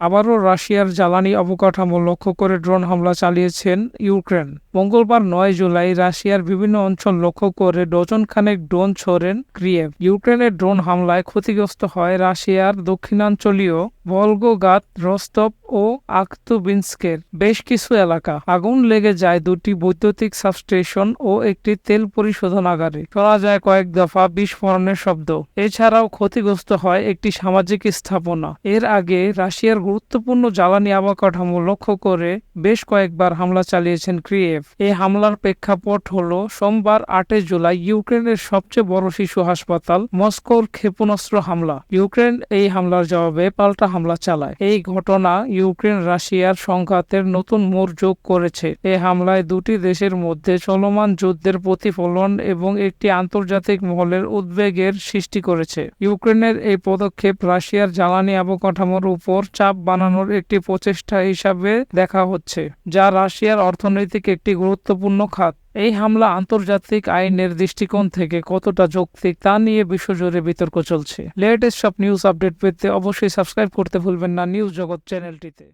আবারও রাশিয়ার জ্বালানি অবকাঠামো লক্ষ্য করে ড্রোন হামলা চালিয়েছেন ইউক্রেন। মঙ্গলবার নয় জুলাই রাশিয়ার বিভিন্ন অঞ্চল লক্ষ্য করে ডজন খানেক ড্রোন ছোড়েন ক্রিয়েভ। ইউক্রেনের ড্রোন হামলায় ক্ষতিগ্রস্ত হয় রাশিয়ার দক্ষিণাঞ্চলীয় ভলগোগাত রস্তব ও আক্তুবিন্স্কের বেশ কিছু এলাকা। আগুন লেগে যায় দুটি বৈদ্যুতিক সাবস্টেশন ও একটি তেল পরিশোধনাগারে শোনা যায় কয়েক দফা বিস্ফোরণের শব্দ। এছাড়াও ক্ষতিগ্রস্ত হয় একটি সামাজিক স্থাপনা। এর আগে রাশিয়ার গুরুত্বপূর্ণ জ্বালানি আবাকাঠামো লক্ষ্য করে বেশ কয়েকবার হামলা চালিয়েছেন ক্রিয়েভ। এই হামলার প্রেক্ষাপট হল সোমবার আটই জুলাই ইউক্রেনের সবচেয়ে বড় শিশু হাসপাতাল মস্কোর ক্ষেপণাস্ত্র হামলা। ইউক্রেন এই হামলার জবাবে পাল্টা হামলা চালায়। এই ঘটনা ইউক্রেন রাশিয়ার সংঘাতের নতুন মোড় যোগ করেছে। এই হামলায় দুটি দেশের মধ্যে চলমান যুদ্ধের প্রতিফলন এবং একটি আন্তর্জাতিক মহলের উদ্বেগের সৃষ্টি করেছে। ইউক্রেনের এই পদক্ষেপ রাশিয়ার জ্বালানি অবকাঠামোর উপর চাপ বানানোর একটি প্রচেষ্টা হিসাবে দেখা হচ্ছে, যা রাশিয়ার অর্থনৈতিক একটি গুরুত্বপূর্ণ খাত। এই হামলা আন্তর্জাতিক আইনের দৃষ্টিকোণ থেকে কতটা যৌক্তিক তা নিয়ে বিশ্বজুড়ে বিতর্ক চলছে। লেটেস্ট সব নিউজ আপডেট পেতে অবশ্যই সাবস্ক্রাইব করতে ভুলবেন না নিউজ জগৎ চ্যানেলটিতে।